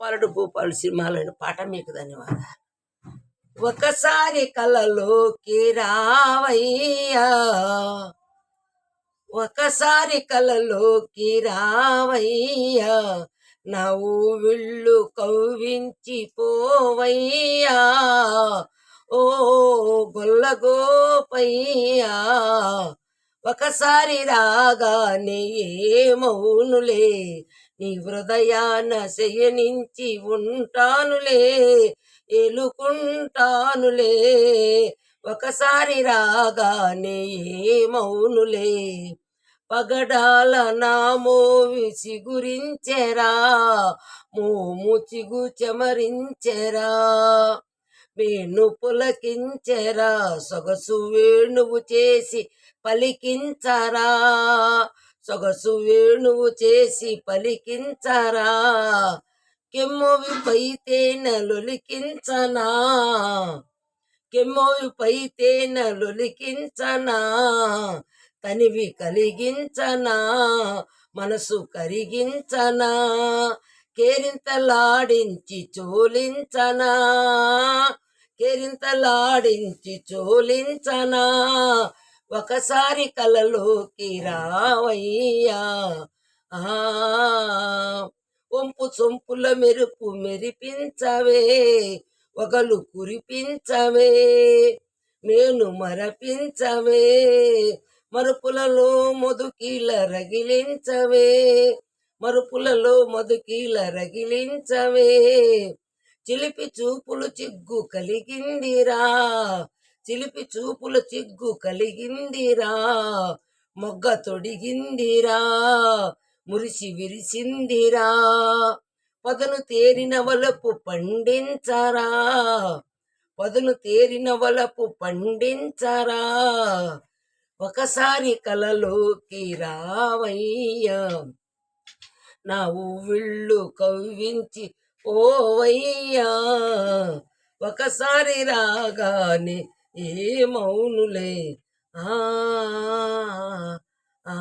పాలడు భూపాలు సినిమాలోని పాట మీకు ధన్యవాదాలు. ఒకసారి కలలోకి రావయ్యా. ఒకసారి కలలోకి రావయ్యా. నా ఊవిళ్ళు కవ్వించి పోవయ్యా ఓ గొల్లగోపయ్యా ఒకసారి రాగానే మౌనులే నీ హృదయాన శయనించి ఉంటానులే ఎలుకుంటానులే ఒకసారి రాగానే మౌనులే పగడాల నామో విసిగురించెరా మోము చిగు చెమరించెరా. వేణు పులకించెరా సొగసు వేణువు చేసి పలికించరా? సొగసు వేణువు చేసి పలికించరా? కెమ్మోవి పైతేన లొలికించనా కెమ్మోవి పైతేన లొలికించనా తనివి కలిగించనా? మనసు కరిగించనా? కేరింతలాడించి చోలించనా? కెరింతలాడించి చోలించనా? ఒకసారి కలలోకి రావయ్యా. ఒంపు సొంపుల మెరుపు మెరిపించవే ఒకలు కురిపించవే మేను మరపించవే మరుపులలో మధుకీల రగిలించవే మరుపులలో మధుకీల రగిలించవే. చిలిపి చూపులు చిగ్గు కలిగిందిరా. చిలిపి చూపుల చిగ్గు కలిగిందిరా. మొగ్గ తొడిగిందిరా. మురిసి విరిసిందిరా. పదను తేరిన వలపు పండించరా. పదును తేరిన వలపు పండించరా. ఒకసారి కలలోకి రావయ్యా. నా ఊవిళ్ళు కవ్వించి పోవయ్యా ఒకసారి రాగానే ఏ ఆ ఆ.